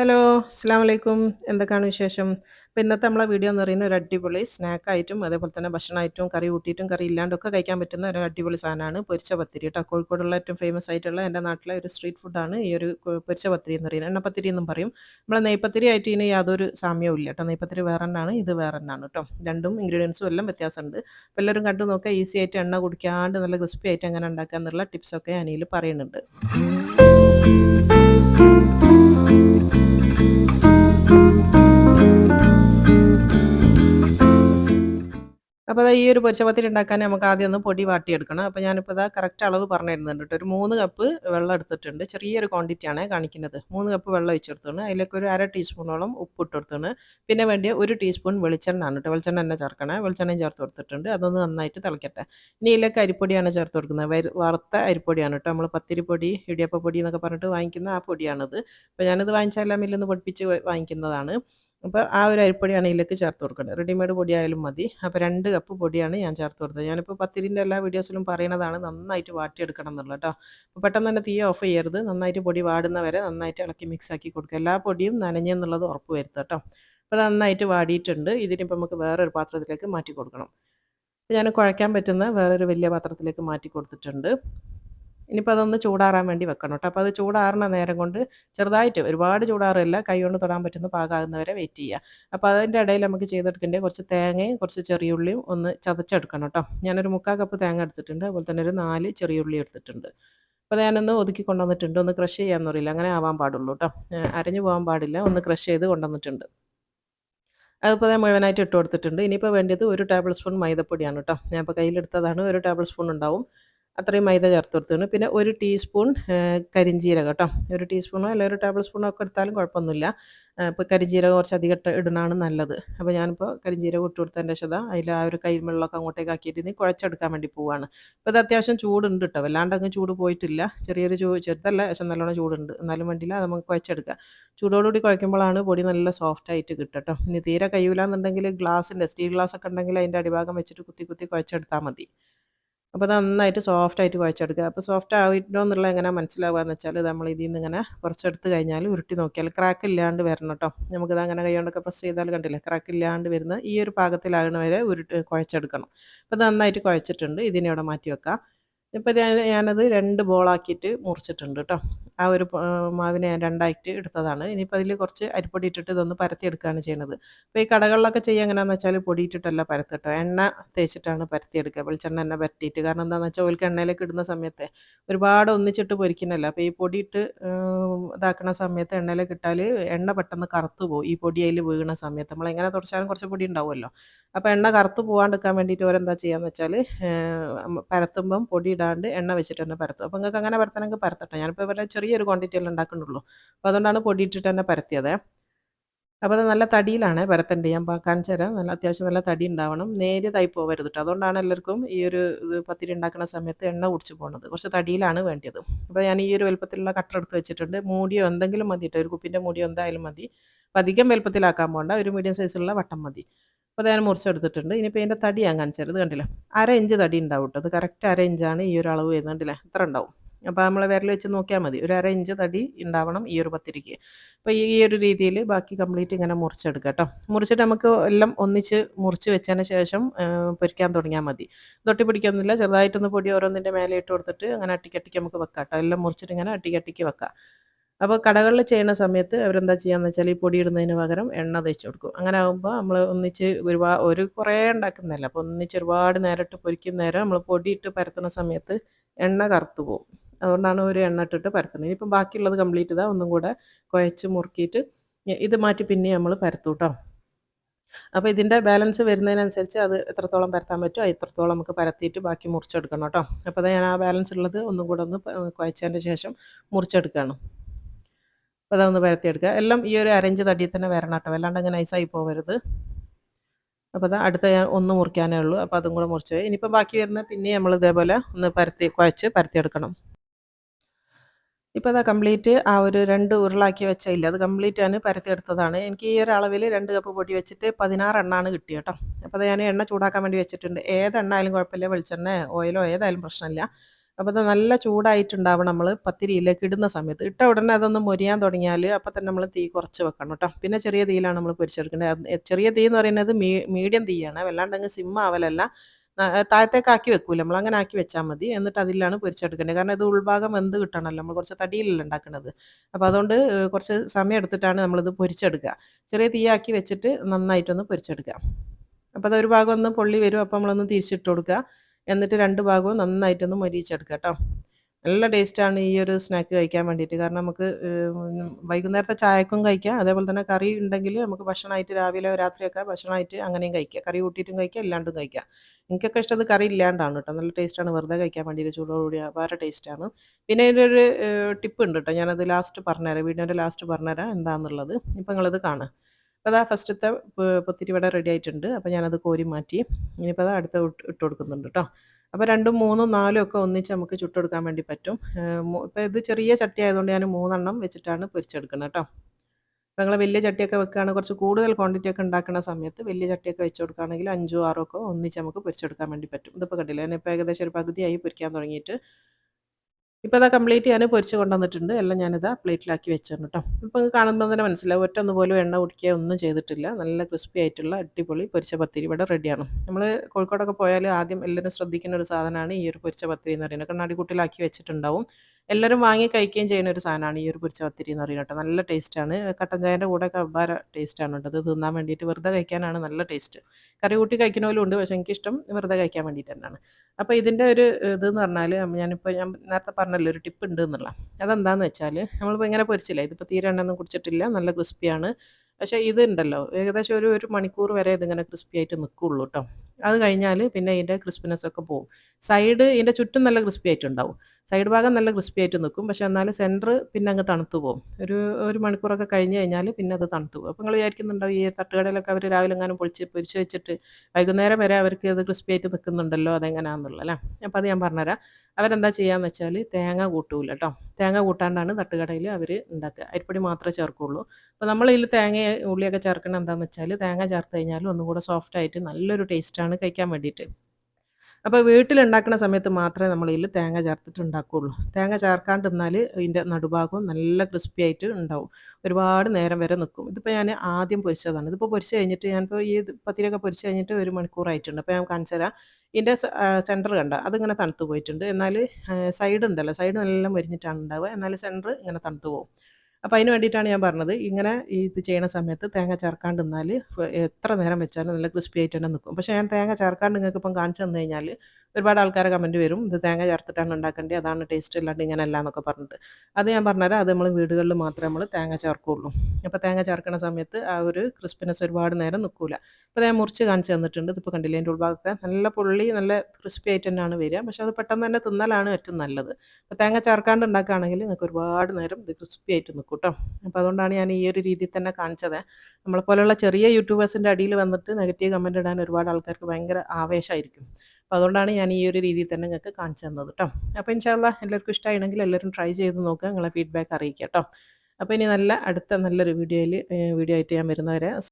Hello, അസ്സാം വലൈക്കും എന്തൊക്കെയാണ് വിശേഷം? അപ്പോൾ ഇന്നത്തെ നമ്മളെ വീഡിയോ എന്ന് പറയുന്നത് ഒരു അടിപൊളി സ്നാക്കായിട്ടും അതേപോലെ തന്നെ ഭക്ഷണമായിട്ടും കറി കൂട്ടിയിട്ടും കറി ഇല്ലാണ്ടൊക്കെ കഴിക്കാൻ പറ്റുന്ന ഒരു അടിപൊളി സാധനമാണ് പൊരിച്ച പത്തിരി കേട്ടോ. കോഴിക്കോടുള്ള ഏറ്റവും ഫേമസ് ആയിട്ടുള്ള എന്റെ നാട്ടിലെ ഒരു സ്ട്രീറ്റ് ഫുഡാണ് ഈ ഒരു പൊരിച്ച പത്തിരി എന്ന് പറയുന്നത്. എണ്ണപ്പത്തിരി എന്നും പറയും. നമ്മളെ നെയ്പ്പത്തിരി ആയിട്ട് ഇതിന് യാതൊരു സാമ്യവും ഇല്ല കേട്ടോ. നെയ്പ്പത്തിരി വേറെ തന്നെയാണ് ഇത് വേറെ തന്നെയാണ് കേട്ടോ. രണ്ടും ഇൻഗ്രീഡിയൻസും എല്ലാം വ്യത്യാസമുണ്ട്. അപ്പോൾ എല്ലാവരും കണ്ടു നോക്കുക ഈസി ആയിട്ട് എണ്ണ കുടിക്കാണ്ട് നല്ല ക്രിസ്പി ആയിട്ട് എങ്ങനെ ഉണ്ടാക്കുക എന്നുള്ള ടിപ്സൊക്കെ ഞാനിതിൽ പറയുന്നുണ്ട്. അപ്പോൾ ഈ ഒരു പൊരിച്ചപത്തിരി ഉണ്ടാക്കാൻ നമുക്ക് ആദ്യം ഒന്ന് പൊടി വാട്ടിയെടുക്കണം. അപ്പോൾ ഞാനിപ്പോൾ ഇതാ കറക്റ്റ് അളവ് പറഞ്ഞു തരുന്നുണ്ട് കേട്ടോ. ഒരു മൂന്ന് കപ്പ് വെള്ളം എടുത്തിട്ടുണ്ട്. ചെറിയൊരു ക്വാണ്ടിറ്റിയാണ് കാണിക്കുന്നത്. മൂന്ന് കപ്പ് വെള്ളം ഒഴിച്ചെടുത്താണ്. അതിലേക്ക് ഒരു അര ടീസ്പൂണോളം ഉപ്പ് ഇട്ട് കൊടുത്താണ്. പിന്നെ വേണ്ടിയ ഒരു ടീസ്പൂൺ വെളിച്ചെണ്ണ ആണ് കേട്ടോ. വെളിച്ചെണ്ണ തന്നെ ചേർക്കണേ. വെളിച്ചെണ്ണയും ചേർത്ത് കൊടുത്തിട്ടുണ്ട്. അതൊന്ന് നന്നായിട്ട് തിളക്കട്ടെ. ഇനി ഇതിലേക്ക് അരിപ്പൊടിയാണ് ചേർത്ത് കൊടുക്കുന്നത്. വറുത്ത അരിപ്പൊടിയാണ് കേട്ടോ. നമ്മൾ പത്തിരിപ്പൊടി, ഇടിയപ്പപ്പൊടി എന്നൊക്കെ പറഞ്ഞിട്ട് വാങ്ങിക്കുന്ന ആ പൊടിയാണിത്. അപ്പോൾ ഞാനിത് വാങ്ങിച്ച എല്ലാം മില്ലിൽ പൊടിപ്പിച്ച് വാങ്ങിക്കുന്നതാണ്. അപ്പോൾ ആ ഒരു അരിപ്പൊടിയാണ് ഇതിലേക്ക് ചേർത്ത് കൊടുക്കേണ്ടത്. റെഡിമെയ്ഡ് പൊടിയായാലും മതി. അപ്പോൾ രണ്ട് കപ്പ് പൊടിയാണ് ഞാൻ ചേർത്ത് കൊടുത്തത്. ഞാനിപ്പോൾ പത്തിരിന്റെ എല്ലാ വീഡിയോസിലും പറയുന്നതാണ് നന്നായിട്ട് വാട്ടിയെടുക്കണം എന്നുള്ളത് കേട്ടോ. അപ്പോൾ പെട്ടെന്ന് തന്നെ തീ ഓഫ് ചെയ്യരുത്. നന്നായിട്ട് പൊടി വാടുന്ന വരെ നന്നായിട്ട് ഇളക്കി മിക്സ് ആക്കി കൊടുക്കുക. എല്ലാ പൊടിയും നനഞ്ഞെന്നുള്ളത് ഉറപ്പ് വരുത്തുക കേട്ടോ. അപ്പോൾ നന്നായിട്ട് വാടിയിട്ടുണ്ട്. ഇതിനിപ്പോൾ നമുക്ക് വേറൊരു പാത്രത്തിലേക്ക് മാറ്റി കൊടുക്കണം. ഞാൻ കുഴയ്ക്കാൻ പറ്റുന്ന വേറൊരു വലിയ പാത്രത്തിലേക്ക് മാറ്റി കൊടുത്തിട്ടുണ്ട്. ഇനിയിപ്പോൾ അതൊന്ന് ചൂടാറാൻ വേണ്ടി വെക്കണം കേട്ടോ. അപ്പോൾ അത് ചൂടാറുന്ന നേരം കൊണ്ട് ചെറുതായിട്ട് ഒരുപാട് ചൂടാറില്ല. കൈകൊണ്ട് തൊടാൻ പറ്റുന്ന പാകാകുന്നവരെ വെയിറ്റ് ചെയ്യുക. അപ്പോൾ അതിന്റെ ഇടയിൽ നമുക്ക് ചെയ്തെടുക്കേണ്ടത് കുറച്ച് തേങ്ങയും കുറച്ച് ചെറിയുള്ളിയും ഒന്ന് ചതച്ചെടുക്കണം കേട്ടോ. ഞാനൊരു 3/4 കപ്പ് തേങ്ങ എടുത്തിട്ടുണ്ട്. അതുപോലെ തന്നെ ഒരു നാല് ചെറിയുള്ളി എടുത്തിട്ടുണ്ട്. അപ്പോൾ ഞാനൊന്ന് ഒതുക്കി കൊണ്ടുവന്നിട്ടുണ്ട്. ഒന്ന് ക്രഷ് ചെയ്യാന്ന് പറയില്ല. അങ്ങനെ ആവാൻ പാടുള്ളൂ കേട്ടോ. അരഞ്ഞു പോകാൻ പാടില്ല. ഒന്ന് ക്രഷ് ചെയ്ത് കൊണ്ടുവന്നിട്ടുണ്ട്. അതിപ്പോൾ ഞാൻ മുഴുവനായിട്ട് ഇട്ട് കൊടുത്തിട്ടുണ്ട്. ഇനിയിപ്പോൾ വേണ്ടത് ഒരു ടേബിൾ സ്പൂൺ മൈദപ്പൊടിയാണ് കേട്ടോ. ഞാനിപ്പോൾ കയ്യിലെടുത്തതാണ്. ഒരു ടേബിൾ സ്പൂൺ ഉണ്ടാവും. അത്രയും മൈദ ചേർത്ത് കൊടുത്തിട്ടുണ്ട്. പിന്നെ ഒരു ടീസ്പൂൺ കരിഞ്ജീരകം കേട്ടോ. ഒരു ടീസ്പൂണോ അല്ലെങ്കിൽ ഒരു ടേബിൾ സ്പൂണോ ഒക്കെ എടുത്താലും കുഴപ്പമൊന്നുമില്ല. ഇപ്പോൾ കരിഞ്ജീരകം കുറച്ച് അധികം ഇടുന്നതാണ് നല്ലത്. അപ്പോൾ ഞാനിപ്പോൾ കരിഞ്ജീരകം ഇട്ട് കൊടുത്തതിന്റെ ദാ അതിൽ ആ ഒരു കൈമെള്ളമൊക്കെ അങ്ങോട്ടേക്ക് ആക്കിയിട്ട് ഇനി കുഴച്ചെടുക്കാൻ വേണ്ടി പോവാണ്. അപ്പോൾ ഇത് അത്യാവശ്യം ചൂടുണ്ട് കേട്ടോ. വല്ലാണ്ട് അങ്ങ് ചൂട് പോയിട്ടില്ല. ചെറിയൊരു ചൂ ചെറുതല്ല പക്ഷെ നല്ലോണം ചൂടുണ്ട്. എന്നാലും വേണ്ടിയില്ല അത് നമുക്ക് കുഴച്ചെടുക്കാം. ചൂടോടുകൂടി കുഴക്കുമ്പോഴാണ് പൊടി നല്ല സോഫ്റ്റ് ആയിട്ട് കിട്ടും കേട്ടോ. ഇനി തീരെ കഴിയൂലാന്നുണ്ടെങ്കിൽ ഗ്ലാസിന്റെ സ്റ്റീൽ ഗ്ലാസ് ഒക്കെ ഉണ്ടെങ്കിൽ അതിന്റെ അടിഭാഗം വെച്ചിട്ട് കുത്തി കുത്തി കുഴച്ചെടുത്താൽ മതി. അപ്പോൾ നന്നായിട്ട് സോഫ്റ്റ് ആയിട്ട് കുഴച്ചെടുക്കുക. അപ്പോൾ സോഫ്റ്റ് ആയിട്ടോ എന്നുള്ളത് എങ്ങനെ മനസ്സിലാവുകയെന്ന് വെച്ചാൽ നമ്മൾ ഇതിൽ നിന്ന് ഇങ്ങനെ കുറച്ചെടുത്ത് കഴിഞ്ഞാൽ ഉരുട്ടി നോക്കിയാൽ ക്രാക്ക് ഇല്ലാണ്ട് വരണം കേട്ടോ. നമുക്കിത് അങ്ങനെ കൈകൊണ്ടൊക്കെ പ്രസ് ചെയ്താൽ കണ്ടില്ലേ ക്രാക്ക് ഇല്ലാണ്ട് വരുന്ന ഈ ഒരു പാകത്തിലാകണ വരെ ഉരുട്ടി കുഴച്ചെടുക്കണം. അപ്പോൾ നന്നായിട്ട് കുഴച്ചിട്ടുണ്ട്. ഇതിനെ അവിടെ മാറ്റി വെക്കാം. ഇപ്പോൾ ഞാനത് രണ്ട് ബോളാക്കിയിട്ട് മുറിച്ചിട്ടുണ്ട് കേട്ടോ. ആ ഒരു മാവിനെ ഞാൻ രണ്ടായിട്ട് എടുത്തതാണ്. ഇനിയിപ്പോൾ അതിൽ കുറച്ച് അരിപ്പൊടി ഇട്ടിട്ട് ഇതൊന്ന് പരത്തിയെടുക്കുകയാണ് ചെയ്യുന്നത്. അപ്പോൾ ഈ കടകളിലൊക്കെ ചെയ്യുക എങ്ങനെയാണെന്ന് വെച്ചാൽ പൊടി ഇട്ടിട്ടല്ല പരത്തുക കേട്ടോ. എണ്ണ തേച്ചിട്ടാണ് പരത്തിയെടുക്കുക. വെളിച്ചെണ്ണ എണ്ണ പരത്തിയിട്ട്. കാരണം എന്താണെന്ന് വെച്ചാൽ ഓൽക്ക് എണ്ണയിലേക്ക് ഇടുന്ന സമയത്ത് ഒരുപാട് ഒന്നിച്ചിട്ട് പൊരിക്കുന്നല്ല അപ്പോൾ ഈ പൊടി ഇട്ട് ഇതാക്കുന്ന സമയത്ത് എണ്ണയിലേക്ക് ഇട്ടാൽ എണ്ണ പെട്ടെന്ന് കറുത്തു പോകും. ഈ പൊടി അതിൽ വീണ സമയത്ത്. നമ്മൾ എങ്ങനെ തുടച്ചാലും കുറച്ച് പൊടി ഉണ്ടാവുമല്ലോ. അപ്പോൾ എണ്ണ കറുത്ത് പോകാണ്ടിരിക്കാൻ വേണ്ടിയിട്ട് ഓരെന്താ ചെയ്യാന്ന് വെച്ചാൽ പരത്തുമ്പം പൊടി ഇടാണ്ട് എണ്ണ വെച്ചിട്ട് തന്നെ പരത്തും. അപ്പോൾ നിങ്ങൾക്ക് അങ്ങനെ പരത്തണമെങ്കിൽ പരത്തട്ടെ. ഞാനിപ്പോൾ ഇവിടെ ചെറിയൊരു ക്വാണ്ടിറ്റിയിൽ ഉണ്ടാക്കുന്നുള്ളൂ. അപ്പോൾ അതുകൊണ്ടാണ് പൊടിയിട്ടിട്ട് തന്നെ പരത്തിയത്. അപ്പോൾ അത് നല്ല തടിയിലാണ് പരത്തേണ്ട ഞാൻ കാണിച്ചു. നല്ല അത്യാവശ്യം നല്ല തടി ഉണ്ടാവണം. നേരിയതായി പോകരുത് കേട്ടോ. അതുകൊണ്ടാണ് എല്ലാവർക്കും ഈ ഒരു ഇത് പത്തിരി ഉണ്ടാക്കുന്ന സമയത്ത് എണ്ണ കുടിച്ച് പോകുന്നത്. കുറച്ച് തടിയിലാണ് വേണ്ടത്. അപ്പോൾ ഞാൻ ഈ ഒരു വലുപ്പത്തിലുള്ള കട്ടർ എടുത്ത് വെച്ചിട്ടുണ്ട്. മൂടിയോ എന്തെങ്കിലും മതി കേട്ടോ. ഒരു കുപ്പിന്റെ മൂടിയോ എന്തായാലും മതി. അപ്പോൾ അധികം വലുപ്പത്തിലാക്കാൻ പോകണ്ട. ഒരു മീഡിയം സൈസുള്ള വട്ടം മതി. അപ്പോൾ ഞാൻ മുറിച്ചെടുത്തിട്ടുണ്ട്. ഇനിയിപ്പോൾ ഇതിന്റെ തടി ഞാൻ കാണിച്ചു. ഇത് അര ഇഞ്ച് തടി ഉണ്ടാവും കേട്ടോ. അത് കറക്റ്റ് അര ഇഞ്ചാണ് ഈ ഒരു അളവ് വരുന്നത് കണ്ടില്ലേ? ഇത്ര ഉണ്ടാവും. അപ്പോൾ നമ്മൾ വിരൽ വെച്ച് നോക്കിയാൽ മതി. ഒരു അര ഇഞ്ച് തടി ഉണ്ടാവണം ഈ ഒരു പത്തിരിക്ക്. അപ്പോൾ ഈ ഒരു രീതിയിൽ ബാക്കി കംപ്ലീറ്റ് ഇങ്ങനെ മുറിച്ചെടുക്കുക കേട്ടോ. മുറിച്ചിട്ട് നമുക്ക് എല്ലാം ഒന്നിച്ച് മുറിച്ച് വെച്ചതിന് ശേഷം പൊരിക്കാൻ തുടങ്ങിയാൽ മതി. തൊട്ടി പിടിക്കൊന്നുമില്ല. ചെറുതായിട്ടൊന്ന് പൊടി ഓരോന്നിന്റെ മേലെ ഇട്ട് കൊടുത്തിട്ട് അങ്ങനെ അട്ടിക്കട്ടിക്ക് നമുക്ക് വെക്കാം കേട്ടോ. എല്ലാം മുറിച്ചിട്ട് ഇങ്ങനെ അട്ടിക്കട്ടിക്ക് വെക്കാം. അപ്പോൾ കടകളിൽ ചെയ്യുന്ന സമയത്ത് അവരെന്താ ചെയ്യാന്ന് വെച്ചാൽ ഈ പൊടി ഇടുന്നതിന് പകരം എണ്ണ തേച്ച് കൊടുക്കും. അങ്ങനെ ആകുമ്പോൾ നമ്മൾ ഒന്നിച്ച് ഒരുപാട് ഒരു കുറേ ഉണ്ടാക്കുന്നതല്ല. അപ്പോൾ ഒന്നിച്ച് ഒരുപാട് നേരിട്ട് പൊരിക്കുന്ന നേരം നമ്മൾ പൊടി ഇട്ട് പരത്തുന്ന സമയത്ത് എണ്ണ കറുത്തു പോകും. അതുകൊണ്ടാണ് ഒരു എണ്ണ ഇട്ടിട്ട് പരത്തുന്നത്. ഇനിയിപ്പം ബാക്കിയുള്ളത് കംപ്ലീറ്റ് ഇതാ ഒന്നും കൂടെ കുഴച്ച് മുറുക്കിയിട്ട് ഇത് മാറ്റി പിന്നെ നമ്മൾ പരത്തും കേട്ടോ. അപ്പോൾ ഇതിന്റെ ബാലൻസ് വരുന്നതിനനുസരിച്ച് അത് എത്രത്തോളം പരത്താൻ പറ്റുമോ എത്രത്തോളം നമുക്ക് പരത്തിയിട്ട് ബാക്കി മുറിച്ചെടുക്കണം കേട്ടോ. അപ്പോൾ ഞാൻ ആ ബാലൻസ് ഉള്ളത് ഒന്നും കൂടെ ഒന്ന് കുഴച്ചതിന്റെ ശേഷം മുറിച്ചെടുക്കണം അപ്പോൾ അതൊന്ന് പരത്തിയെടുക്കുക. എല്ലാം ഈ ഒരു അറേഞ്ച് തടിയിൽ തന്നെ വരണം കേട്ടോ. അല്ലാണ്ട് അങ്ങനെ നൈസായി പോകരുത്. അപ്പോൾ ദാ അടുത്ത ഞാൻ ഒന്ന് മുറിക്കാനേ ഉള്ളൂ. അപ്പോൾ അതും കൂടെ മുറിച്ച്. ഇനിയിപ്പോൾ ബാക്കി വരുന്ന പിന്നെ നമ്മൾ ഇതേപോലെ ഒന്ന് പരത്തി കുഴച്ച് പരത്തിയെടുക്കണം. ഇപ്പോൾ അതാ കംപ്ലീറ്റ് ആ ഒരു രണ്ട് ഉരുളാക്കി വെച്ചില്ല അത് കംപ്ലീറ്റ് ഞാൻ പരത്തിയെടുത്തതാണ്. എനിക്ക് ഈ ഒരു അളവിൽ രണ്ട് കപ്പ് പൊടി വെച്ചിട്ട് പതിനാറ് എണ്ണാണ് കിട്ടിയ കേട്ടോ. അപ്പോൾ അത് ഞാൻ എണ്ണ ചൂടാക്കാൻ വേണ്ടി വെച്ചിട്ടുണ്ട്. ഏത് ആയാലും കുഴപ്പമില്ല. വെളിച്ചെണ്ണ ഓയിലോ ഏതായാലും പ്രശ്നമില്ല. അപ്പോൾ അത് നല്ല ചൂടായിട്ടുണ്ടാവും നമ്മൾ പത്തിരിയിലേക്ക് ഇടുന്ന സമയത്ത് ഇട്ട ഉടനെ അതൊന്ന് മൊരിയാൻ തുടങ്ങിയാൽ അപ്പോൾ തന്നെ നമ്മൾ തീ കുറച്ച് വെക്കണം കേട്ടോ പിന്നെ ചെറിയ തീയിലാണ് നമ്മൾ പൊരിച്ചെടുക്കേണ്ടത് ചെറിയ തീ എന്ന് പറയുന്നത് മീഡിയം തീയാണ് വല്ലാണ്ടങ്ങ് സിമ്മാവലല്ല താഴത്തേക്ക് ആക്കി വെക്കൂല. നമ്മൾ അങ്ങനെ ആക്കി വെച്ചാൽ മതി. എന്നിട്ട് അതിലാണ് പൊരിച്ചെടുക്കേണ്ടത്. കാരണം ഇത് ഉൾഭാഗം വെന്ത് കിട്ടണമല്ലോ. നമ്മൾ കുറച്ച് തടിയിലല്ല ഉണ്ടാക്കുന്നത് അപ്പോൾ അതുകൊണ്ട് കുറച്ച് സമയം എടുത്തിട്ടാണ് നമ്മളിത് പൊരിച്ചെടുക്കുക. ചെറിയ തീയാക്കി വെച്ചിട്ട് നന്നായിട്ടൊന്ന് പൊരിച്ചെടുക്കുക. അപ്പോൾ അതൊരു ഭാഗം ഒന്ന് പൊള്ളി വരും. അപ്പോൾ നമ്മളൊന്ന് തിരിച്ചിട്ട് കൊടുക്കുക. എന്നിട്ട് രണ്ട് ഭാഗവും നന്നായിട്ടൊന്ന് മൊരിയിച്ചെടുക്കുക കേട്ടോ. നല്ല ടേസ്റ്റാണ് ഈ ഒരു സ്നാക്ക് കഴിക്കാൻ വേണ്ടിയിട്ട്. കാരണം നമുക്ക് വൈകുന്നേരത്തെ ചായക്കും കഴിക്കാം. അതേപോലെ തന്നെ കറി ഉണ്ടെങ്കിൽ നമുക്ക് ഭക്ഷണമായിട്ട് രാവിലെ രാത്രിയൊക്കെ ഭക്ഷണമായിട്ട് അങ്ങനെയും കഴിക്കാം. കറി കൂട്ടിയിട്ടും കഴിക്കാം ഇല്ലാണ്ടും കഴിക്കാം. എനിക്കൊക്കെ ഇഷ്ടം കറി ഇല്ലാണ്ടാണ് കേട്ടോ. നല്ല ടേസ്റ്റാണ്. വെറുതെ കഴിക്കാൻ വേണ്ടിയിട്ട് ചൂടോടുകൂടി വേറെ ടേസ്റ്റാണ്. പിന്നെ അതിന്റെ ഒരു ടിപ്പ് ഉണ്ട് കേട്ടോ. ഞാനത് ലാസ്റ്റ് പറഞ്ഞുതരാം. വീഡിയോന്റെ ലാസ്റ്റ് പറഞ്ഞുതരാം എന്താണെന്നുള്ളത് ഇപ്പം നിങ്ങളത് കാണുക. അപ്പോൾ അതാ ഫസ്റ്റത്തെ പൊത്തിരി വട റെഡി ആയിട്ടുണ്ട് അപ്പോൾ ഞാനത് കോരി മാറ്റി. ഇനിയിപ്പോൾ അത് അടുത്ത ഇട്ട് കൊടുക്കുന്നുണ്ട് കേട്ടോ അപ്പോൾ രണ്ടും മൂന്നും നാലും ഒക്കെ ഒന്നിച്ച് നമുക്ക് ചുട്ടെടുക്കാൻ വേണ്ടി പറ്റും. ഇപ്പോൾ ഇത് ചെറിയ ചട്ടി ആയതുകൊണ്ട് ഞാൻ മൂന്നെണ്ണം വെച്ചിട്ടാണ് പൊരിച്ചെടുക്കുന്നത് കേട്ടോ അപ്പോൾ നിങ്ങൾ വലിയ ചട്ടിയൊക്കെ വെക്കുകയാണെങ്കിൽ കുറച്ച് കൂടുതൽ ക്വാണ്ടിറ്റി ഒക്കെ ഉണ്ടാക്കുന്ന സമയത്ത് വലിയ ചട്ടിയൊക്കെ വെച്ച് കൊടുക്കുകയാണെങ്കിൽ അഞ്ചോ ആറോ ഒക്കെ ഒന്നിച്ച് നമുക്ക് പൊരിച്ചെടുക്കാൻ വേണ്ടി പറ്റും. ഇതിപ്പോൾ കണ്ടില്ല ഞാനിപ്പോൾ ഏകദേശം ഒരു പകുതിയായി പൊരിക്കാൻ തുടങ്ങിയിട്ട്. ഇപ്പോൾ അതാ കംപ്ലീറ്റ് ഞാൻ പൊരിച്ച് കൊണ്ടുവന്നിട്ടുണ്ട്. എല്ലാം ഞാനിതാ പ്ലേറ്റിലാക്കി വെച്ചിട്ടുണ്ട് കേട്ടോ ഇപ്പോൾ കാണുമ്പോൾ തന്നെ മനസ്സിലാവും. ഒറ്റൊന്നും പോലും എണ്ണ കുടിക്കുക ഒന്നും ചെയ്തിട്ടില്ല. നല്ല ക്രിസ്പി ആയിട്ടുള്ള അടിപൊളി പൊരിച്ച പത്തിരി ഇവിടെ റെഡിയാണ് നമ്മൾ കോഴിക്കോടൊക്കെ പോയാൽ ആദ്യം എല്ലാവരും ശ്രദ്ധിക്കുന്ന ഒരു സാധനമാണ് ഈ ഒരു പൊരിച്ച പത്തിരി എന്ന് പറയുന്നത്. കണ്ണാടിക്കുട്ടിലാക്കി വെച്ചിട്ടുണ്ടാവും. എല്ലാവരും വാങ്ങി കഴിക്കുകയും ചെയ്യുന്ന ഒരു സാധനമാണ് ഈ ഒരു പൊരിച്ച പത്തിരി എന്ന് പറയുന്നത് നല്ല ടേസ്റ്റാണ് കട്ടൻ ചായന്റെ കൂടെ അപാര ടേസ്റ്റാണ് ഉണ്ട് അത് തിന്നാൻ വേണ്ടിയിട്ട് വെറുതെ കഴിക്കാനാണ് നല്ല ടേസ്റ്റ് കറി കൂട്ടി കഴിക്കുന്നവരും ഉണ്ട് പക്ഷേ എനിക്കിഷ്ടം വെറുതെ കഴിക്കാൻ വേണ്ടിയിട്ട് തന്നെയാണ്. അപ്പോൾ ഇതിന്റെ ഒരു ഇതെന്ന് പറഞ്ഞാൽ ഞാനിപ്പോൾ ഞാൻ നേരത്തെ പറഞ്ഞല്ലോ ഒരു ടിപ്പ് ഉണ്ട് എന്നുള്ള. അതെന്താണെന്ന് വെച്ചാൽ നമ്മളിപ്പോൾ ഇങ്ങനെ പൊരിച്ചില്ല? ഇതിപ്പോൾ തീരെ എണ്ണൊന്നും കുടിച്ചിട്ടില്ല നല്ല ക്രിസ്പിയാണ് പക്ഷേ ഇതുണ്ടല്ലോ. ഏകദേശം ഒരു ഒരു മണിക്കൂർ വരെ ഇതിങ്ങനെ ക്രിസ്പി ആയിട്ട് നിൽക്കുള്ളൂ കേട്ടോ അത് കഴിഞ്ഞാൽ പിന്നെ ഇതിന്റെ ക്രിസ്പിനെസ് ഒക്കെ പോകും സൈഡ് ഇതിന്റെ ചുറ്റും നല്ല ക്രിസ്പി ആയിട്ടുണ്ടാവും. സൈഡ് ഭാഗം നല്ല ക്രിസ്പി ആയിട്ട് നിൽക്കും പക്ഷേ എന്നാൽ സെന്റർ പിന്നെ അങ്ങ് തണുത്തു പോകും ഒരു ഒരു മണിക്കൂറൊക്കെ കഴിഞ്ഞ് കഴിഞ്ഞാൽ പിന്നെ അത് തണുത്തു പോകും അപ്പോൾ നിങ്ങൾ വിചാരിക്കുന്നുണ്ടാവും ഈ തട്ടുകടയിലൊക്കെ അവർ രാവിലെ എങ്ങാനും പൊളിച്ച് പൊരിച്ച് വെച്ചിട്ട് വൈകുന്നേരം വരെ അവർക്ക് അത് ക്രിസ്പി ആയിട്ട് നിൽക്കുന്നുണ്ടല്ലോ അതെങ്ങനെയാണെന്നുള്ളത് അല്ലേ? അപ്പോൾ അത് ഞാൻ പറഞ്ഞുതരാം. അവരെന്താ ചെയ്യാന്ന് വെച്ചാൽ തേങ്ങ കൂട്ടൂല കേട്ടോ തേങ്ങ കൂട്ടാണ്ടാണ് തട്ടുകടയിൽ അവർ ഉണ്ടാക്കുക. അരിപ്പൊടി മാത്രമേ ചേർക്കുള്ളൂ. അപ്പോൾ നമ്മളിതിൽ തേങ്ങ ഉള്ളിയൊക്കെ ചേർക്കണം എന്താണെന്ന് വെച്ചാൽ തേങ്ങ ചേർത്ത് കഴിഞ്ഞാൽ ഒന്നും കൂടെ സോഫ്റ്റ് ആയിട്ട് നല്ലൊരു ടേസ്റ്റാണ് കഴിക്കാൻ വേണ്ടിയിട്ട്. അപ്പോൾ വീട്ടിലുണ്ടാക്കുന്ന സമയത്ത് മാത്രമേ നമ്മൾ ഇതിൽ തേങ്ങ ചേർത്തിട്ട് ഉണ്ടാക്കുകയുള്ളൂ തേങ്ങ ചേർക്കാണ്ട് നിന്നാൽ ഇതിന്റെ നടുഭാഗവും നല്ല ക്രിസ്പി ആയിട്ട് ഉണ്ടാവും. ഒരുപാട് നേരം വരെ നിൽക്കും ഇതിപ്പോൾ ഞാൻ ആദ്യം പൊരിച്ചതാണ്. ഇതിപ്പോൾ പൊരിച്ച് കഴിഞ്ഞിട്ട് ഞാനിപ്പോൾ ഈ പത്തിരിയൊക്കെ പൊരിച്ച് കഴിഞ്ഞിട്ട് ഒരു മണിക്കൂറായിട്ടുണ്ട്. അപ്പോൾ ഞാൻ കാണിച്ചു തരാം. ഇതിന്റെ സെന്റർ കണ്ട അതിങ്ങനെ തണുത്ത് പോയിട്ടുണ്ട്. എന്നാൽ സൈഡ് ഉണ്ടല്ലോ. സൈഡ് നല്ല മരിഞ്ഞിട്ടാണ് ഉണ്ടാവുക. എന്നാൽ സെന്റർ ഇങ്ങനെ തണുത്ത് പോകും. അപ്പോൾ അതിന് വേണ്ടിയിട്ടാണ് ഞാൻ പറഞ്ഞത്. ഇങ്ങനെ ഇത് ചെയ്യുന്ന സമയത്ത് തേങ്ങ ചേർക്കാണ്ട് നിന്നാൽ എത്ര നേരം വെച്ചാലും നല്ല ക്രിസ്പി ആയിട്ട് തന്നെ നിൽക്കും പക്ഷേ ഞാൻ തേങ്ങ ചേർക്കാണ്ട് നിങ്ങൾക്ക് ഇപ്പം കാണിച്ചു തന്നു കഴിഞ്ഞാൽ ഒരുപാട് ആൾക്കാരെ കമന്റ് വരും. ഇത് തേങ്ങ ചേർത്തിട്ടാണ് ഉണ്ടാക്കേണ്ടത് അതാണ് ടേസ്റ്റ് ഇല്ലാണ്ട് ഇങ്ങനെ എന്നൊക്കെ പറഞ്ഞിട്ട്. അത് ഞാൻ പറഞ്ഞുതരാം അത് നമ്മൾ വീടുകളിൽ മാത്രമേ നമ്മൾ തേങ്ങ ചേർക്കുകയുള്ളൂ അപ്പോൾ തേങ്ങ ചേർക്കുന്ന സമയത്ത് ആ ഒരു ക്രിസ്പിനെസ് ഒരുപാട് നേരം നിൽക്കില്ല അപ്പോൾ ഞാൻ മുറിച്ച് കാണിച്ചു തന്നിട്ടുണ്ട്. ഇതിപ്പോൾ കണ്ടില്ലേ എന്റെ ഉൾഭാഗമൊക്കെ നല്ല പുള്ളി നല്ല ക്രിസ്പി ആയിട്ട് തന്നെയാണ് വരിക. പക്ഷേ അത് പെട്ടെന്ന് തന്നെ തിന്നലാണ് ഏറ്റവും നല്ലത്. അപ്പോൾ തേങ്ങ ചേർക്കാണ്ട് ഉണ്ടാക്കുകയാണെങ്കിൽ നിങ്ങൾക്ക് ഒരുപാട് നേരം ഇത് ക്രിസ്പി ആയിട്ട് നിൽക്കും കേട്ടോ അപ്പോൾ അതുകൊണ്ടാണ് ഞാൻ ഈ ഒരു രീതിയിൽ തന്നെ കാണിച്ചത്. നമ്മളെ പോലെയുള്ള ചെറിയ യൂട്യൂബേഴ്സിന്റെ അടിയിൽ വന്നിട്ട് നെഗറ്റീവ് കമന്റ് ഇടാൻ ഒരുപാട് ആൾക്കാർക്ക് ഭയങ്കര ആവേശമായിരിക്കും. അപ്പോൾ അതുകൊണ്ടാണ് ഞാൻ ഈ ഒരു രീതിയിൽ തന്നെ നിങ്ങൾക്ക് കാണിച്ചു തന്നത് കേട്ടോ. അപ്പോൾ ഇൻഷാല്ല എല്ലാവർക്കും ഇഷ്ടമായിരുന്നെങ്കിൽ എല്ലാവരും ട്രൈ ചെയ്ത് നോക്കുക. നിങ്ങളെ ഫീഡ്ബാക്ക് അറിയിക്കുക കേട്ടോ. അപ്പോൾ ഇനി നല്ല അടുത്ത നല്ലൊരു വീഡിയോയിൽ വീഡിയോ ആയിട്ട് ഞാൻ വരുന്നവരെ